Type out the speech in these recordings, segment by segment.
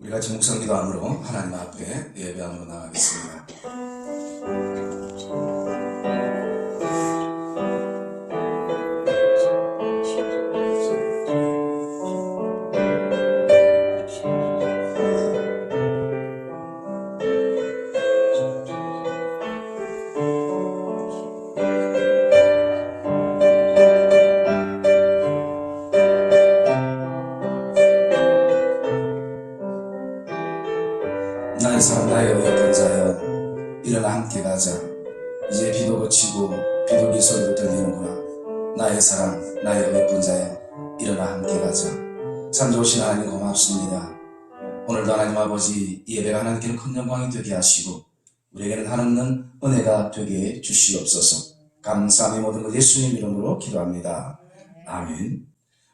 우리 같이 묵상 기도함으로 하나님 앞에 예배함으로 나가겠습니다. 우리에게는 큰 영광이 되게 하시고 우리에게는 하나님 은혜가 되게 주시옵소서. 감사함의 모든 것 예수님 이름으로 기도합니다. 아멘.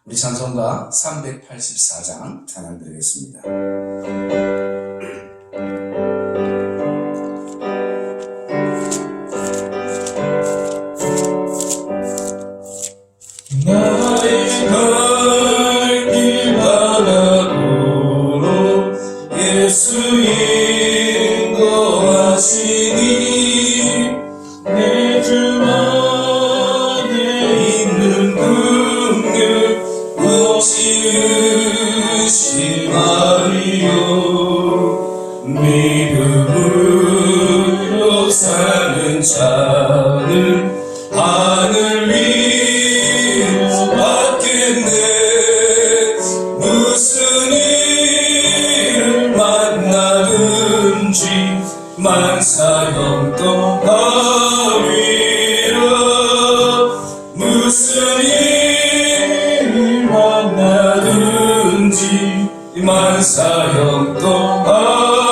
우리 찬송가 384장 찬양 드리겠습니다. man sa mein Seilentum.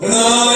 No.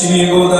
ശ്രീബോധ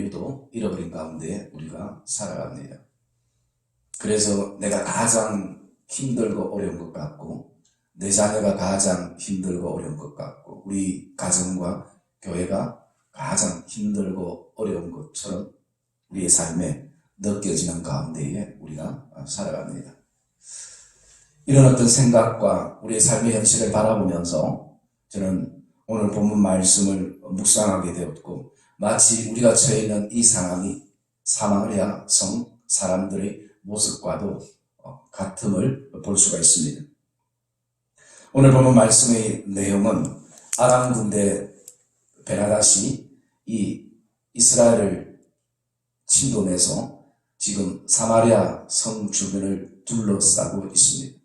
여유도 잃어버린 가운데 우리가 살아갑니다. 그래서 내가 가장 힘들고 어려운 것 같고 내 자녀가 가장 힘들고 어려운 것 같고 우리 가정과 교회가 가장 힘들고 어려운 것처럼 우리의 삶에 느껴지는 가운데에 우리가 살아갑니다. 이런 어떤 생각과 우리의 삶의 현실을 바라보면서 저는 오늘 본문 말씀을 묵상하게 되었고 마치 우리가 처해 있는 이 상황이 사마리아 성 사람들의 모습과도 어, 같음을 볼 수가 있습니다. 오늘 본문 말씀의 내용은 아람 군대 베나다시 이 이스라엘을 침범해서 지금 사마리아 성 주변을 둘러싸고 있습니다.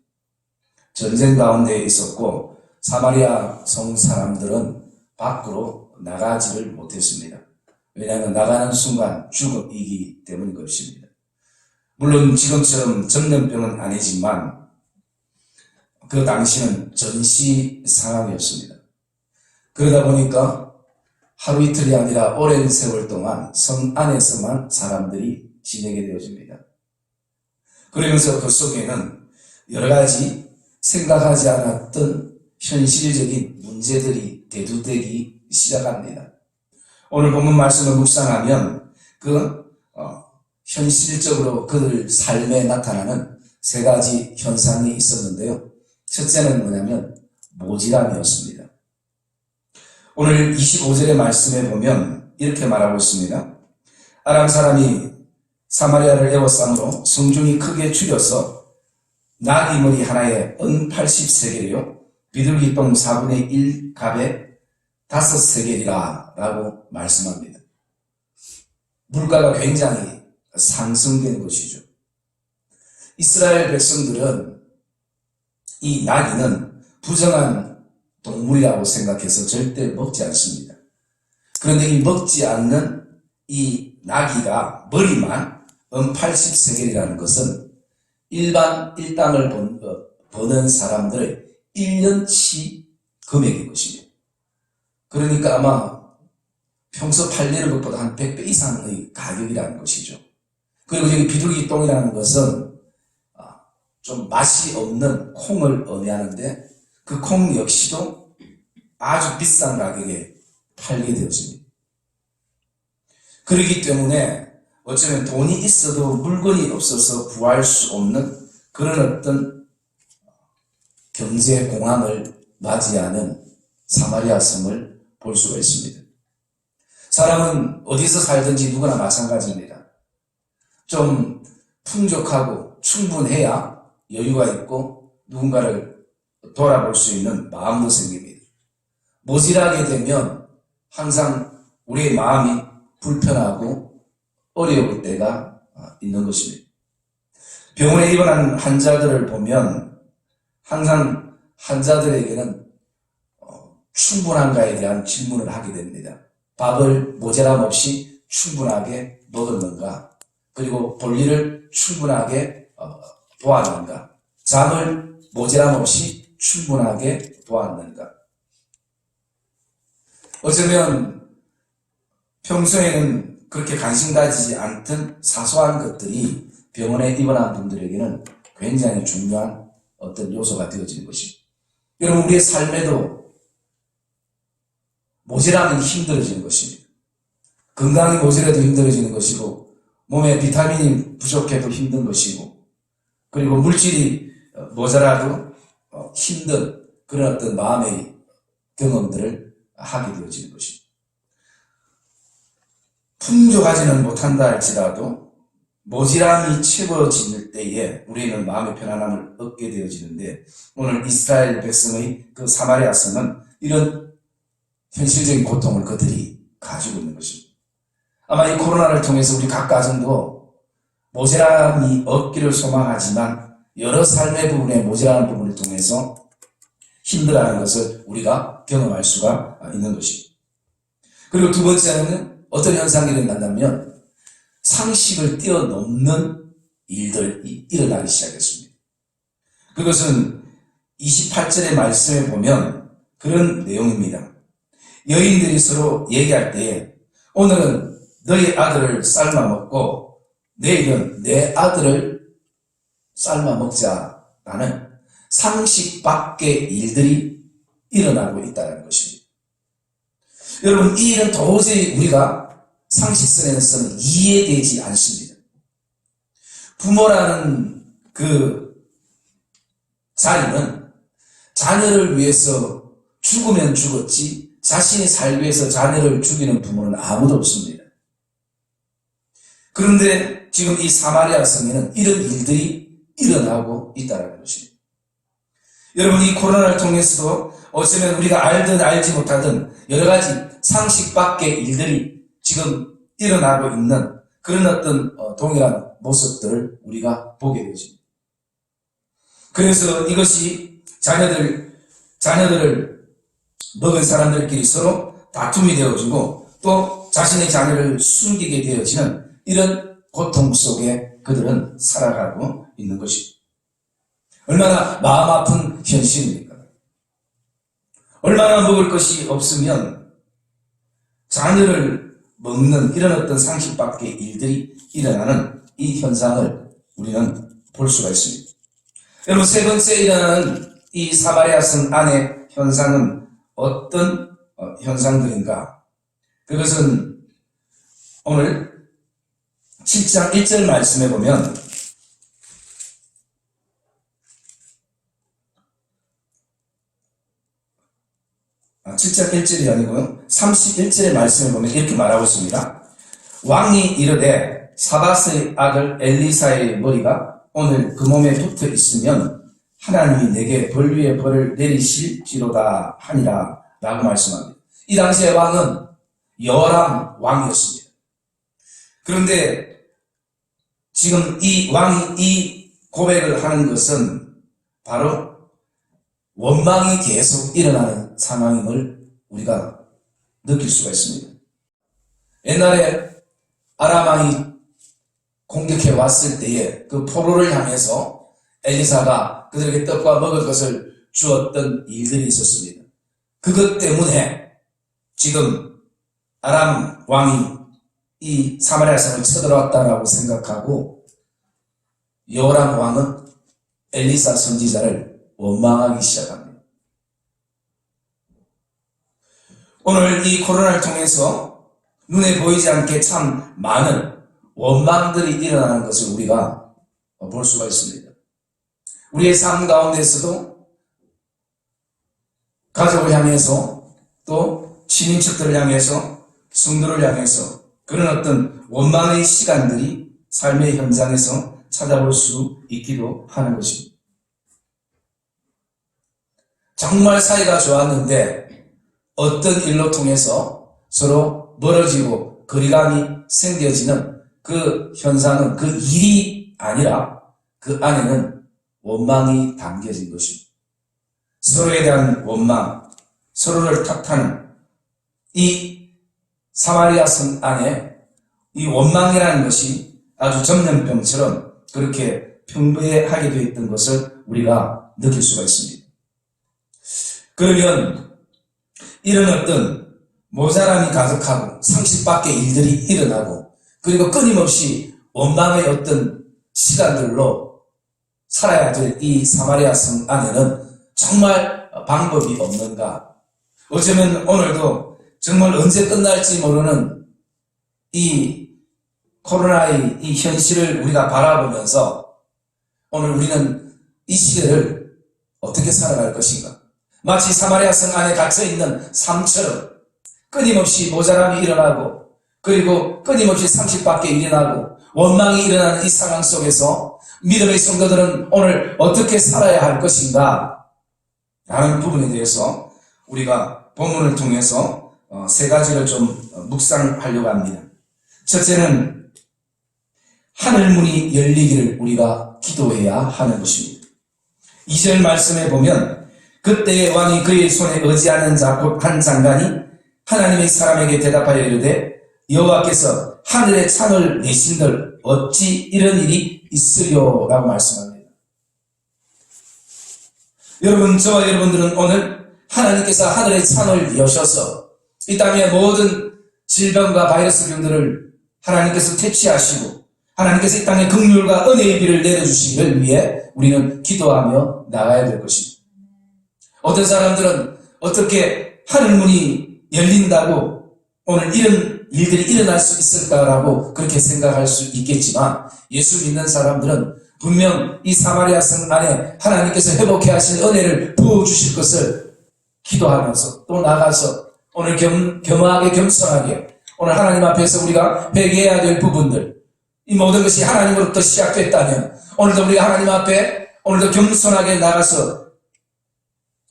전쟁 가운데 있었고 사마리아 성 사람들은 밖으로 나가지를 못했습니다. 왜냐하면 나가는 순간 죽음이기 때문인 것입니다. 물론 지금처럼 전염병은 아니지만 그 당시는 전시 상황이었습니다. 그러다 보니까 하루 이틀이 아니라 오랜 세월 동안 성 안에서만 사람들이 지내게 되어집니다. 그러면서 그 속에는 여러 가지 생각하지 않았던 현실적인 문제들이 대두되기 시작합니다. 오늘 본문 말씀을 묵상하면 그 어, 현실적으로 그들 삶에 나타나는 세 가지 현상이 있었는데요. 첫째는 뭐냐면 모지람이었습니다. 오늘 25절의 말씀에 보면 이렇게 말하고 있습니다. 아람 사람이 사마리아를 에워싸므로 성중이 크게 줄여서 나귀 머리 하나에 은 80세겔이요 비둘기 똥 4분의 1 갑에 5세겔이라 라고 말씀합니다. 물가가 굉장히 상승된 것이죠. 이스라엘 백성들은 이 나귀는 부정한 동물이라고 생각해서 절대 먹지 않습니다. 그런데 이 먹지 않는 이 나귀가 머리만 은 80 세겔이라는 것은 일반 일당을 번, 어, 버는 사람들의 1년치 금액인 것입니다. 그러니까 아마 평소 팔리는 것보다 한 100배 이상의 가격이라는 것이죠. 그리고 여기 비둘기 똥이라는 것은 아, 좀 맛이 없는 콩을 의미하는데 그 콩 역시도 아주 비싼 가격에 팔게 되었습니다. 그렇기 때문에 어쩌면 돈이 있어도 물건이 없어서 구할 수 없는 그런 어떤 경제 공황을 맞이하는 사마리아 성을 볼 수가 있습니다. 사람은 어디서 살든지 누구나 마찬가지입니다. 좀 풍족하고 충분해야 여유가 있고 누군가를 돌아볼 수 있는 마음도 생깁니다. 모질하게 되면 항상 우리의 마음이 불편하고 어려울 때가 있는 것입니다. 병원에 입원한 환자들을 보면 항상 환자들에게는 어, 충분한가에 대한 질문을 하게 됩니다. 밥을 모자람 없이 충분하게 먹었는가? 그리고 볼일을 충분하게 어, 보았는가? 잠을 모자람 없이 충분하게 보았는가? 어쩌면 평소에는 그렇게 관심 가지지 않던 사소한 것들이 병원에 입원한 분들에게는 굉장히 중요한 어떤 요소가 되어지는 것입니다. 여러분, 우리의 삶에도 모자라면 힘들어지는 것입니다. 건강이 모자라도 힘들어지는 것이고, 몸에 비타민이 부족해도 힘든 것이고, 그리고 물질이 모자라도 어, 힘든 그런 어떤 마음의 경험들을 하게 되어지는 것입니다. 풍족하지는 못한다 할지라도 모지람이 채워질 때에 우리는 마음의 편안함을 얻게 되어지는데 오늘 이스라엘 백성의 그 사마리아 성은 이런 현실적인 고통을 그들이 가지고 있는 것입니다. 아마 이 코로나를 통해서 우리 각 가정도 모자람이 없기를 소망하지만 여러 삶의 부분에 모자라는 부분을 통해서 힘들어하는 것을 우리가 경험할 수가 있는 것입니다. 그리고 두 번째는 어떤 현상이 일어난다면 상식을 뛰어넘는 일들이 일어나기 시작했습니다. 그것은 28절의 말씀에 보면 그런 내용입니다. 여인들이 서로 얘기할 때에 오늘은 너희 아들을 삶아 먹고 내일은 내 아들을 삶아 먹자라는 상식 밖의 일들이 일어나고 있다는 것입니다. 여러분, 이 일은 도저히 우리가 상식선에서는 이해되지 않습니다. 부모라는 그 자리는 자녀를 위해서 죽으면 죽었지 자신이 살기 위해서 자녀를 죽이는 부모는 아무도 없습니다. 그런데 지금 이 사마리아 성에는 이런 일들이 일어나고 있다는 것입니다. 여러분 이 코로나를 통해서도 어쩌면 우리가 알든 알지 못하든 여러 가지 상식 밖의 일들이 지금 일어나고 있는 그런 어떤 어, 동일한 모습들을 우리가 보게 되죠. 그래서 이것이 자녀들, 자녀들을 먹은 사람들끼리 서로 다툼이 되어지고 또 자신의 자녀를 숨기게 되어지는 이런 고통 속에 그들은 살아가고 있는 것입니다. 얼마나 마음 아픈 현실입니까? 얼마나 먹을 것이 없으면 자녀를 먹는 이런 어떤 상식 밖의 일들이 일어나는 이 현상을 우리는 볼 수가 있습니다. 여러분, 세 번째 일어나는 이 사마리아 성 안의 현상은 어떤 어, 현상들인가? 그것은 오늘 7장 1절 말씀에 보면 7장 1절이 아니고요. 31절의 말씀을 보면 이렇게 말하고 있습니다. 왕이 이르되 사바스의 아들 엘리사의 머리가 오늘 그 몸에 붙어 있으면 하나님이 내게 벌 위에 벌을 내리실지로다 하니라 라고 말씀합니다. 이 당시의 왕은 여람 왕이었습니다. 그런데 지금 이 왕이 이 고백을 하는 것은 바로 원망이 계속 일어나는 상황임을 우리가 느낄 수가 있습니다. 옛날에 아람왕이 공격해 왔을 때에 그 포로를 향해서 엘리사가 그들에게 떡과 먹을 것을 주었던 일들이 있었습니다. 그것 때문에 지금 아람 왕이 이 사마리아 성을 쳐들어왔다라고 생각하고 여호람 왕은 엘리사 선지자를 원망하기 시작합니다. 오늘 이 코로나를 통해서 눈에 보이지 않게 참 많은 원망들이 일어나는 것을 우리가 볼 수가 있습니다. 우리의 삶 가운데서도 가족을 향해서 또 친인척들을 향해서 성도를 향해서 그런 어떤 원망의 시간들이 삶의 현장에서 찾아볼 수 있기도 하는 것입니다. 정말 사이가 좋았는데 어떤 일로 통해서 서로 멀어지고 거리감이 생겨지는 그 현상은 그 일이 아니라 그 안에는 원망이 담겨진 것입니다. 서로에 대한 원망, 서로를 탓하는 이 사마리아 성 안에 이 원망이라는 것이 아주 전염병처럼 그렇게 평범하게 되어 있던 것을 우리가 느낄 수가 있습니다. 그러면 이런 어떤 모자람이 가득하고 상식 밖의 일들이 일어나고 그리고 끊임없이 원망의 어떤 시간들로 살아야 될 이 사마리아 성 안에는 정말 방법이 없는가? 어쩌면 오늘도 정말 언제 끝날지 모르는 이 코로나의 이 현실을 우리가 바라보면서 오늘 우리는 이 시대를 어떻게 살아갈 것인가? 마치 사마리아 성 안에 갇혀 있는 삶처럼 끊임없이 모자람이 일어나고 그리고 끊임없이 상식 밖에 일어나고 원망이 일어나는 이 상황 속에서 믿음의 성도들은 오늘 어떻게 살아야 할 것인가? 라는 부분에 대해서 우리가 본문을 통해서 어, 세 가지를 좀 묵상하려고 합니다. 첫째는 하늘 문이 열리기를 우리가 기도해야 하는 것입니다. 2절 말씀에 보면 그때의 왕이 그의 손에 의지하는 한 장관이 하나님의 사람에게 대답하여 이르되 여호와께서 하늘의 창을 내신들 어찌 이런 일이 있으려라고 말씀합니다. 여러분 저와 여러분들은 오늘 하나님께서 하늘의 창을 여셔서 이 땅의 모든 질병과 바이러스 병들을 하나님께서 퇴치하시고 하나님께서 이 땅에 긍휼과 은혜의 비를 내려주시기를 위해 우리는 기도하며 나가야 될 것입니다. 어떤 사람들은 어떻게 하늘문이 열린다고 오늘 이런 일들이 일어날 수 있을까라고 그렇게 생각할 수 있겠지만 예수 믿는 사람들은 분명 이 사마리아 성 안에 하나님께서 회복해 하실 은혜를 부어주실 것을 기도하면서 또 나가서 오늘 겸, 겸하게 겸손하게 오늘 하나님 앞에서 우리가 회개해야 될 부분들 이 모든 것이 하나님으로부터 시작됐다면 오늘도 우리가 하나님 앞에 오늘도 겸손하게 나가서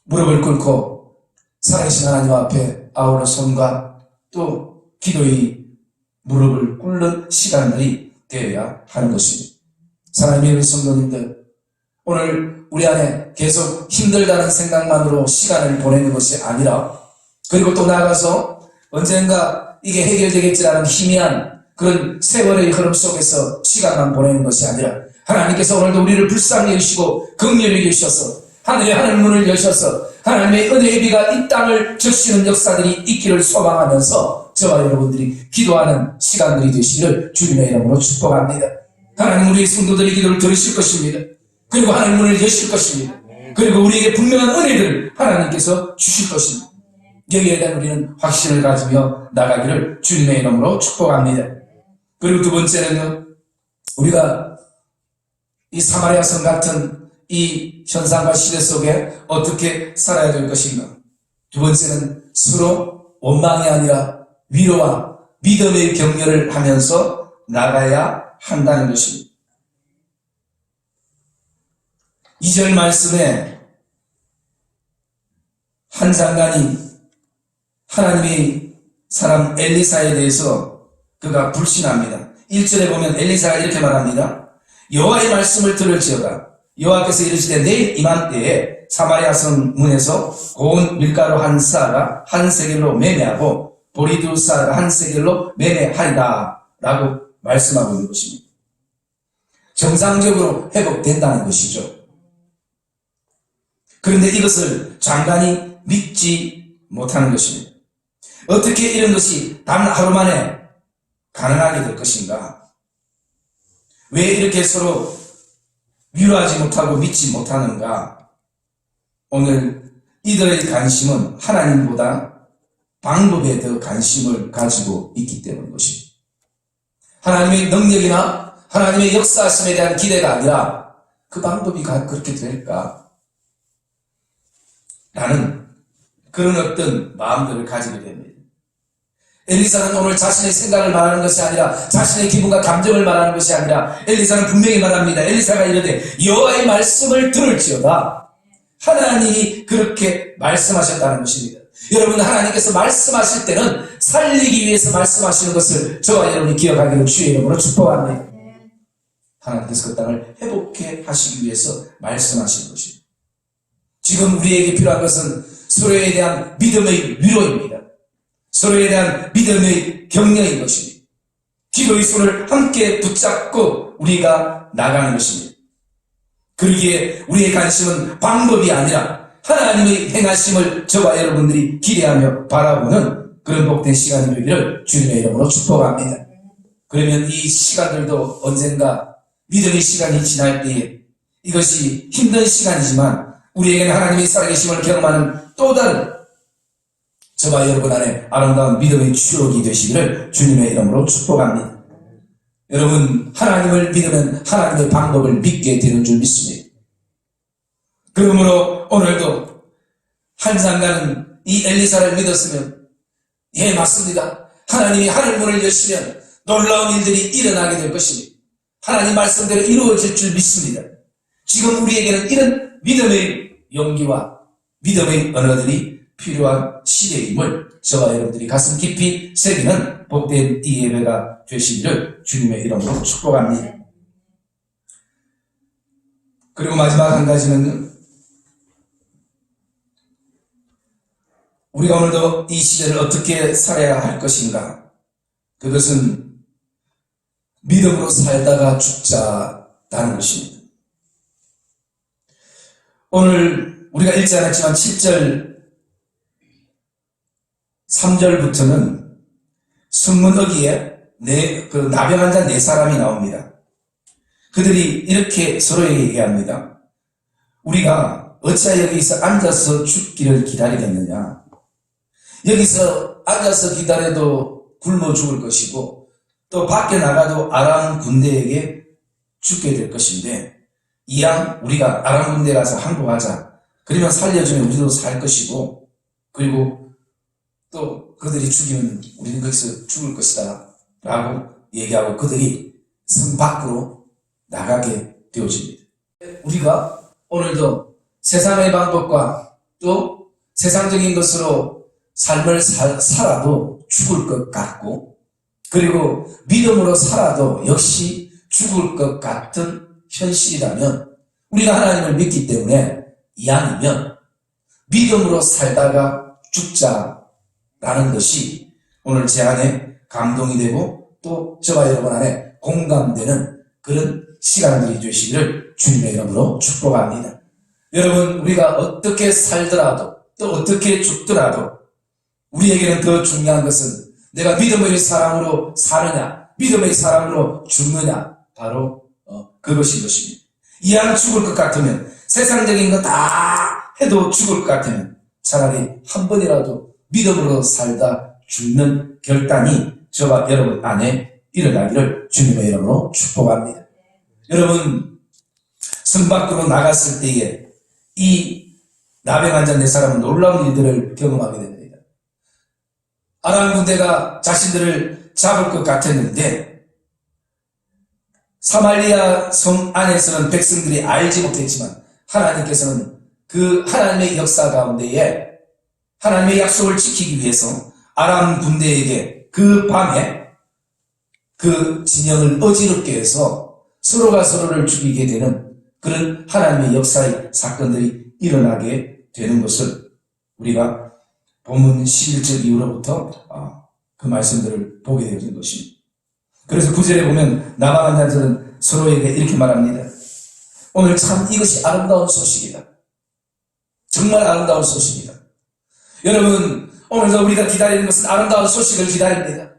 무릎을 꿇고 살아계신 하나님 앞에 아우러 손과 또 기도의 무릎을 꿇는 시간들이 되어야 하는 것입니다. 사랑하는 성도님들 오늘 우리 안에 계속 힘들다는 생각만으로 시간을 보내는 것이 아니라 그리고 또 나가서 언젠가 이게 해결되겠지라는 희미한 그런 세월의 흐름 속에서 시간만 보내는 것이 아니라 하나님께서 오늘도 우리를 불쌍히 여시고 긍휼히 여셔서 하늘의 하늘문을 여셔서 하나님의 은혜의 비가 이 땅을 적시는 역사들이 있기를 소망하면서 저와 여러분들이 기도하는 시간들이 되시기를 주님의 이름으로 축복합니다. 하나님 우리 성도들의 기도를 들으실 것입니다. 그리고 하늘 문을 여실 것입니다. 그리고 우리에게 분명한 은혜를 하나님께서 주실 것입니다. 여기에 대한 우리는 확신을 가지며 나가기를 주님의 이름으로 축복합니다. 그리고 두 번째는요, 우리가 이 사마리아 성 같은 이 현상과 시대 속에 어떻게 살아야 될 것인가? 두 번째는 서로 원망이 아니라 위로와 믿음의 격려를 하면서 나가야 한다는 것입니다. 2절 말씀에 한 장관이 하나님의 사람 엘리사에 대해서 그가 불신합니다. 1절에 보면 엘리사가 이렇게 말합니다. 여호와의 말씀을 들을지어다. 여호와께서 이르시되 내일 이맘때에 사마리아 성 문에서 고운 밀가루 한 쌀가 한 세겔로 매매하고 보리 두 쌀가 한 세겔로 매매하리라 라고 말씀하고 있는 것입니다. 정상적으로 회복된다는 것이죠. 그런데 이것을 장관이 믿지 못하는 것입니다. 어떻게 이런 것이 단 하루 만에 가능하게 될 것인가? 왜 이렇게 서로 위로하지 못하고 믿지 못하는가? 오늘 이들의 관심은 하나님보다 방법에 더 관심을 가지고 있기 때문인 것입니다. 하나님의 능력이나 하나님의 역사심에 대한 기대가 아니라 그 방법이 그렇게 될까? 라는 그런 어떤 마음들을 가지게 됩니다. 엘리사는 오늘 자신의 생각을 말하는 것이 아니라 자신의 기분과 감정을 말하는 것이 아니라 엘리사는 분명히 말합니다. 엘리사가 이르되 여호와의 말씀을 들을지어다. 하나님이 그렇게 말씀하셨다는 것입니다. 여러분 하나님께서 말씀하실 때는 살리기 위해서 말씀하시는 것을 저와 여러분이 기억하기를 주의 이름으로 축복합니다. 하나님께서 그 땅을 회복해 하시기 위해서 말씀하시는 것입니다. 지금 우리에게 필요한 것은 서로에 대한 믿음의 위로입니다. 서로에 대한 믿음의 격려인 것입니다. 기도의 손을 함께 붙잡고 우리가 나가는 것입니다. 그러기에 우리의 관심은 방법이 아니라 하나님의 행하심을 저와 여러분들이 기대하며 바라보는 그런 복된 시간이 되기를 주님의 이름으로 축복합니다. 그러면 이 시간들도 언젠가 믿음의 시간이 지날 때에 이것이 힘든 시간이지만 우리에게는 하나님의 살아계심을 경험하는 또 다른 저와 여러분 안에 아름다운 믿음의 추억이 되시기를 주님의 이름으로 축복합니다. 여러분 하나님을 믿으면 하나님의 방법을 믿게 되는 줄 믿습니다. 그러므로 오늘도 한 장관은 이 엘리사를 믿었으면 예 맞습니다. 하나님이 하늘문을 여시면 놀라운 일들이 일어나게 될 것입니다. 하나님 말씀대로 이루어질 줄 믿습니다. 지금 우리에게는 이런 믿음의 용기와 믿음의 언어들이 필요한 시대임을 저와 여러분들이 가슴 깊이 새기는 복된 이 예배가 되시기를 주님의 이름으로 축복합니다. 그리고 마지막 한 가지는 우리가 오늘도 이 시대를 어떻게 살아야 할 것인가? 그것은 믿음으로 살다가 죽자라는 것입니다. 오늘 우리가 읽지 않았지만 7절, 3절부터는 순문어기에 네, 그 나병 환자 네 사람이 나옵니다. 그들이 이렇게 서로에게 얘기합니다. 우리가 어찌하여 여기서 앉아서 죽기를 기다리겠느냐? 여기서 앉아서 기다려도 굶어 죽을 것이고 또 밖에 나가도 아람 군대에게 죽게 될 것인데 이왕 우리가 아람 군대 가서 항복하자. 그러면 살려주면 우리도 살 것이고 그리고 또 그들이 죽이면 우리는 거기서 죽을 것이다 라고 얘기하고 그들이 성 밖으로 나가게 되어집니다. 우리가 오늘도 세상의 방법과 또 세상적인 것으로 삶을 살, 살아도 죽을 것 같고 그리고 믿음으로 살아도 역시 죽을 것 같은 현실이라면 우리가 하나님을 믿기 때문에 이왕이면 믿음으로 살다가 죽자 라는 것이 오늘 제 안에 감동이 되고 또 저와 여러분 안에 공감되는 그런 시간들이 되시기를 주님의 이름으로 축복합니다. 여러분 우리가 어떻게 살더라도 또 어떻게 죽더라도 우리에게는 더 중요한 것은 내가 믿음의 사람으로 사느냐, 믿음의 사람으로 죽느냐, 바로 어, 그것인 것입니다. 이왕 죽을 것 같으면 세상적인 거 다 해도 죽을 것 같으면 차라리 한 번이라도 믿음으로 살다 죽는 결단이 저와 여러분 안에 일어나기를 주님의 이름으로 축복합니다. 여러분 성 밖으로 나갔을 때에 이 나병 환자 네 사람은 놀라운 일들을 경험하게 됩니다. 아람 군대가 자신들을 잡을 것 같았는데 사말리아 성 안에서는 백성들이 알지 못했지만 하나님께서는 그 하나님의 역사 가운데에 하나님의 약속을 지키기 위해서 아람 군대에게 그 밤에 그 진영을 어지럽게 해서 서로가 서로를 죽이게 되는 그런 하나님의 역사의 사건들이 일어나게 되는 것을 우리가 본문 11절 이후로부터 아, 그 말씀들을 보게 되는 것입니다. 그래서 구절에 보면 나방한 자들은 서로에게 이렇게 말합니다. 오늘 참 이것이 아름다운 소식이다. 정말 아름다운 소식이다. 여러분, 오늘도 우리가 기다리는 것은 아름다운 소식을 기다립니다.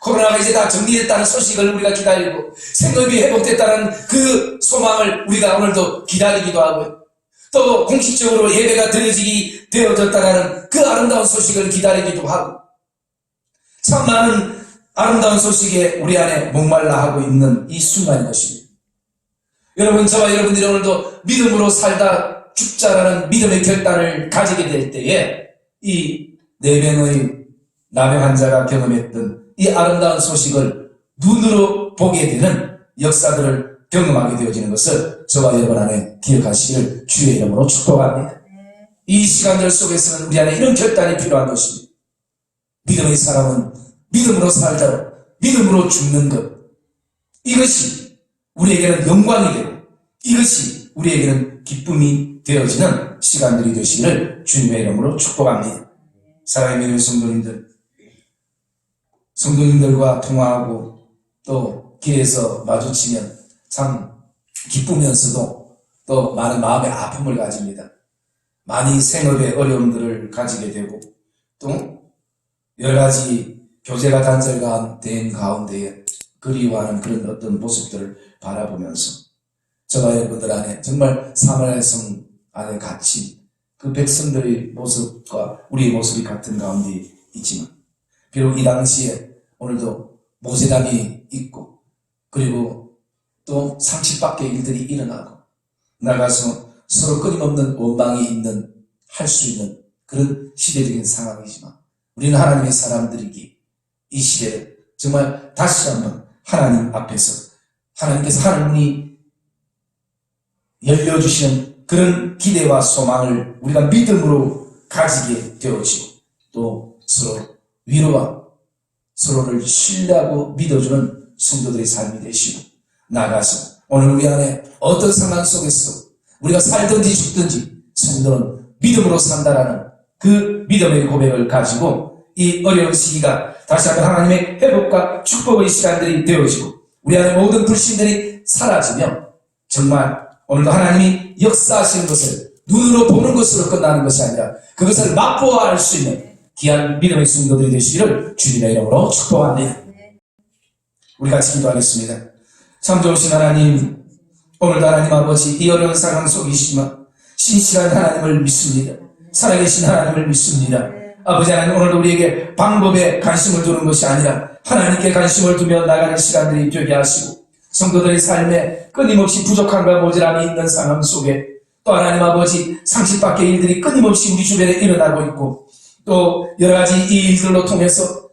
코로나가 이제 다 정리됐다는 소식을 우리가 기다리고 생업이 회복됐다는 그 소망을 우리가 오늘도 기다리기도 하고요. 또 공식적으로 예배가 드려지기 되어졌다는 그 아름다운 소식을 기다리기도 하고 참 많은 아름다운 소식에 우리 안에 목말라 하고 있는 이 순간인 것입니다. 여러분 저와 여러분들이 오늘도 믿음으로 살다 죽자라는 믿음의 결단을 가지게 될 때에 이네 명의 남의 환자가 경험했던 이 아름다운 소식을 눈으로 보게 되는 역사들을 경험하게 되어지는 것을 저와 여러분 안에 기억하시기를 주의 이름으로 축복합니다. 이 시간들 속에서는 우리 안에 이런 결단이 필요한 것입니다. 믿음의 사람은 믿음으로 살자 믿음으로 죽는 것. 이것이 우리에게는 영광이 되고 이것이 우리에게는 기쁨이 되어지는 시간들이 되시기를 주님의 이름으로 축복합니다. 사랑의 믿는 성도님들, 성도님들과 통화하고 또 길에서 마주치면 참 기쁘면서도 또 많은 마음의 아픔을 가집니다. 많이 생업의 어려움들을 가지게 되고 또 여러 가지 교제가 단절된 가운데에 그리워하는 그런 어떤 모습들을 바라보면서 저와 여러분들 안에 정말 사마리아 성 안에 갇힌 그 백성들의 모습과 우리의 모습이 같은 가운데 있지만 비록 이 당시에 오늘도 모세담이 있고 그리고 또 상식밖의 일들이 일어나고 나가서 서로 끊임없는 원망이 있는 할 수 있는 그런 시대적인 상황이지만 우리는 하나님의 사람들이기 이 시대를 정말 다시 한번 하나님 앞에서 하나님께서 하나님이 열려주시는 그런 기대와 소망을 우리가 믿음으로 가지게 되어지고 또 서로 위로와 서로를 신뢰하고 믿어주는 성도들의 삶이 되시고 나가서 오늘 우리 안에 어떤 상황 속에서 우리가 살든지 죽든지 성도는 믿음으로 산다라는 그 믿음의 고백을 가지고 이 어려운 시기가 다시 한번 하나님의 회복과 축복의 시간들이 되어지고 우리 안에 모든 불신들이 사라지며 정말 오늘도 하나님이 역사하시는 것을 눈으로 보는 것으로 끝나는 것이 아니라 그것을 맛보아 할수 있는 귀한 믿음의 성도들이 되시기를 주님의 이름으로 축복합니다. 우리 같이 기도하겠습니다. 참 좋으신 하나님, 오늘도 하나님 아버지 이 어려운 상황 속이시지만 신실한 하나님을 믿습니다. 살아계신 하나님을 믿습니다. 아버지 하나님 오늘도 우리에게 방법에 관심을 두는 것이 아니라 하나님께 관심을 두며 나가는 시간들이 되게 하시고 성도들의 삶에 끊임없이 부족함과 모자람이 있는 상황 속에 또 하나님 아버지 상식 밖의 일들이 끊임없이 우리 주변에 일어나고 있고 또 여러 가지 이 일들로 통해서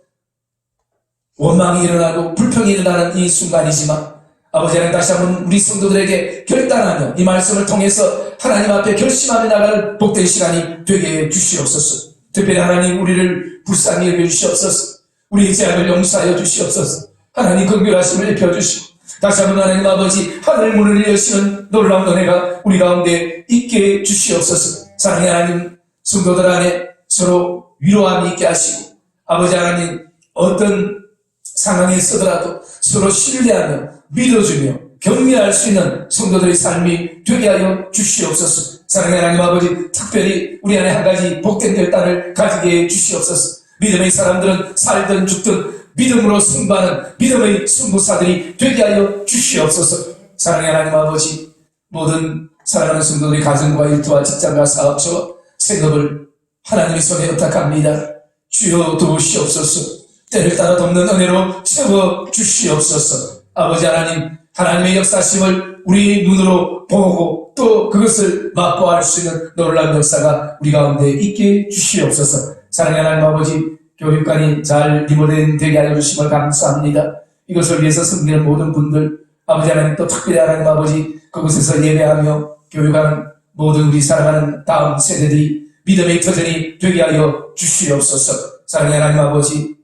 원망이 일어나고 불평이 일어나는 이 순간이지만 아버지 하나님 다시 한번 우리 성도들에게 결단하며 이 말씀을 통해서 하나님 앞에 결심하며 나가는 복된 시간이 되게 해 주시옵소서. 특별히 하나님 우리를 불쌍히 여겨 주시옵소서. 우리의 죄악을 용서하여 주시옵소서. 하나님 긍휼하심을 입혀 주시고 다시 한번 하나님 아버지 하늘 문을 여시는 놀라운 은혜가 우리 가운데 있게 해 주시옵소서. 사랑의 하나님 성도들 안에 서로 위로함이 있게 하시고 아버지 하나님 어떤 상황에 있어더라도 서로 신뢰하며 믿어주며 격려할 수 있는 성도들의 삶이 되게 하여 주시옵소서. 사랑의 하나님 아버지 특별히 우리 안에 한 가지 복된 결단을 가지게 해 주시옵소서. 믿음의 사람들은 살든 죽든 믿음으로 승부하는 믿음의 승부사들이 되게 하여 주시옵소서. 사랑의 하나님 아버지 모든 사랑하는 성도들의 가정과 일터와 직장과 사업처 생업을 하나님의 손에 의탁합니다. 주여 도우시옵소서. 때를 따라 돕는 은혜로 채워 주시옵소서. 아버지 하나님, 하나님의 역사심을 우리 눈으로 보고 또 그것을 맛보아 할수 있는 놀라운 역사가 우리 가운데 있게 주시옵소서. 사랑의 하나님 아버지, 교육관이 잘 리모델링 되게 하여 주심을 감사합니다. 이것을 위해서 섬기는 모든 분들, 아버지 하나님 또 특별히 하나님 아버지, 그곳에서 예배하며 교육하는 모든 우리 사랑하는 다음 세대들이 믿음의 터전이 되게 하여 주시옵소서. 사랑의 하나님 아버지,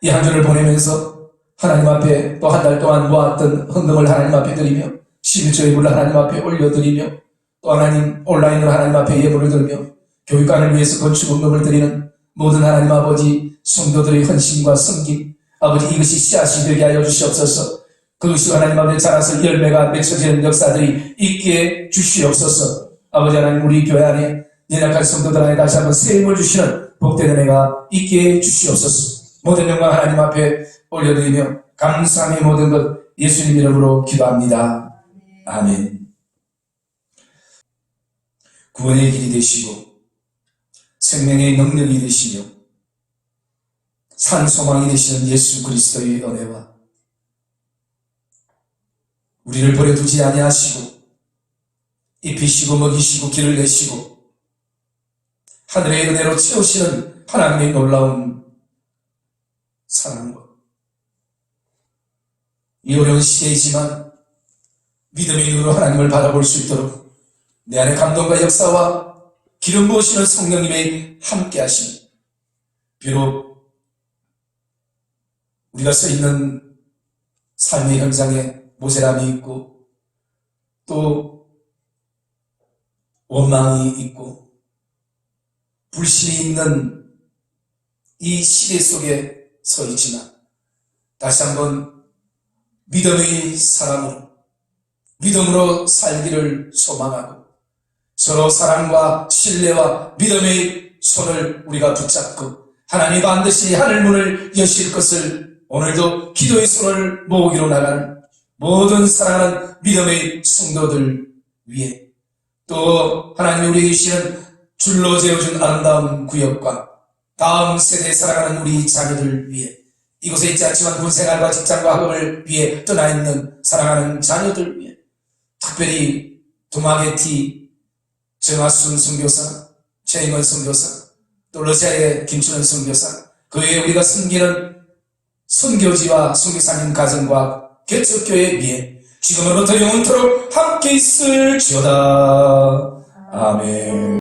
이 한 주를 보내면서 하나님 앞에 또 한 달 동안 모았던 헌금을 하나님 앞에 드리며 11조의 물을 하나님 앞에 올려드리며 또 하나님 온라인으로 하나님 앞에 예물을 드리며 교육관을 위해서 건축 헌금을 드리는 모든 하나님 아버지 성도들의 헌신과 섬김 아버지 이것이 씨앗이 되게 하여 주시옵소서 그것이 하나님 앞에 자라서 열매가 맺혀지는 역사들이 있게 주시옵소서 아버지 하나님 우리 교회 안에 연약한 성도들 안에 다시 한번 새 힘을 주시는 복된 은혜가 있게 주시옵소서 모든 영광 하나님 앞에 올려드리며 감사함의 모든 것 예수님 이름으로 기도합니다. 아멘. 구원의 길이 되시고 생명의 능력이 되시며 산 소망이 되시는 예수 그리스도의 은혜와 우리를 버려두지 아니하시고 입히시고 먹이시고 길을 내시고 하늘의 은혜로 채우시는 하나님의 놀라운 사랑과 이 어려운 시대이지만 믿음의 눈으로 하나님을 바라볼 수 있도록 내 안에 감동과 역사와 기름 부으시는 성령님의 함께 하심. 비록 우리가 서 있는 삶의 현장에 모세람이 있고 또 원망이 있고 불신이 있는 이 시대 속에 서 있지만 다시 한번 믿음의 사람으로 믿음으로 살기를 소망하고 서로 사랑과 신뢰와 믿음의 손을 우리가 붙잡고 하나님 반드시 하늘 문을 여실 것을 오늘도 기도의 손을 모으기로 나가는 모든 사랑하는 믿음의 성도들 위해 또 하나님이 우리에게 주시는 줄로 재어준 아름다운 구역과 다음 세대에 살아가는 우리 자녀들 위해 이곳에 있지 않지만 군생활과 직장과 학업을 위해 떠나 있는 사랑하는 자녀들 위해 특별히 도마게티 정하순 선교사, 최인원 선교사, 또 러시아의 김춘원 선교사, 그 외에 우리가 섬기는 선교지와 선교사님 가정과 개척교회 위해 지금으로부터 영원토록 함께 있을지어다. 아멘.